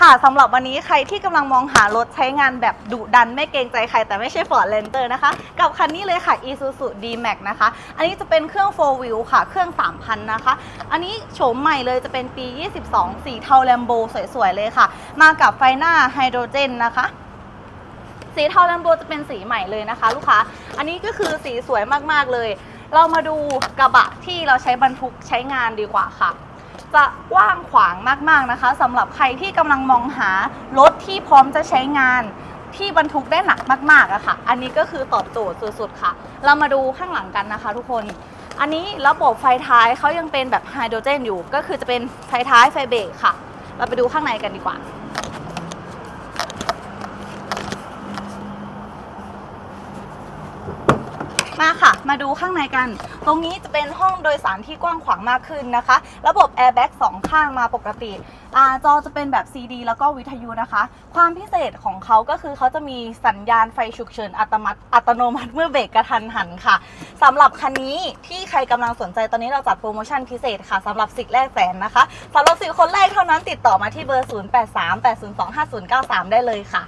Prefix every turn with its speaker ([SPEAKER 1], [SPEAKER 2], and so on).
[SPEAKER 1] ค่ะสำหรับวันนี้ใครที่กำลังมองหารถใช้งานแบบดุดันไม่เกรงใจใครแต่ไม่ใช่ Ford Ranger นะคะ กับคันนี้เลยค่ะ Isuzu D-Max นะคะ อันนี้จะเป็นเครื่อง 4 wheel ค่ะ เครื่อง 3,000 นะคะ อันนี้โฉมใหม่เลยจะเป็นปี 22 สีเทาแลมโบสวยๆ เลยค่ะ มากับไฟหน้าไฮโดรเจนนะคะสีเทาแลมโบจะเป็นสีใหม่เลยนะคะ ลูกค้า อันนี้ก็คือสีสวยมากๆเลย เรามาดูกระบะที่เราใช้บรรทุกใช้งานดีกว่าค่ะ จะกว้างขวางมากๆนะคะสำหรับใครที่กำลังมองหารถที่พร้อมจะใช้งานที่บรรทุกได้หนักมากๆอะค่ะ อันนี้ก็คือตอบโจทย์สุดๆ ค่ะ เรามาดูข้างหลังกันนะคะทุกคน อันนี้ระบบไฟท้ายเขายังเป็นแบบไฮโดรเจนอยู่ ก็คือจะเป็นไฟท้ายไฟเบรกค่ะ เราไปดูข้างในกันดีกว่า มาค่ะ มาดูข้างในกัน ตรงนี้จะเป็นห้องโดยสารที่กว้างขวางมากขึ้นนะคะ ระบบแอร์แบ็กสองข้างมาปกติอ่าจอจะเป็นแบบ CD แล้วก็วิทยุนะคะ ความพิเศษของเขาก็คือเขาจะมีสัญญาณไฟฉุกเฉินอัตมัติอัตโนมัติเมื่อเบรกกระทันหันค่ะสำหรับคันนี้ที่ใครกำลังสนใจตอนนี้เราจัดโปรโมชั่นพิเศษค่ะสำหรับสิทธิ์แรกแสนนะคะสำหรับสิทธิ์คนแรกเท่านั้นติดต่อมาที่เบอร์ 0838025093 ได้เลยค่ะ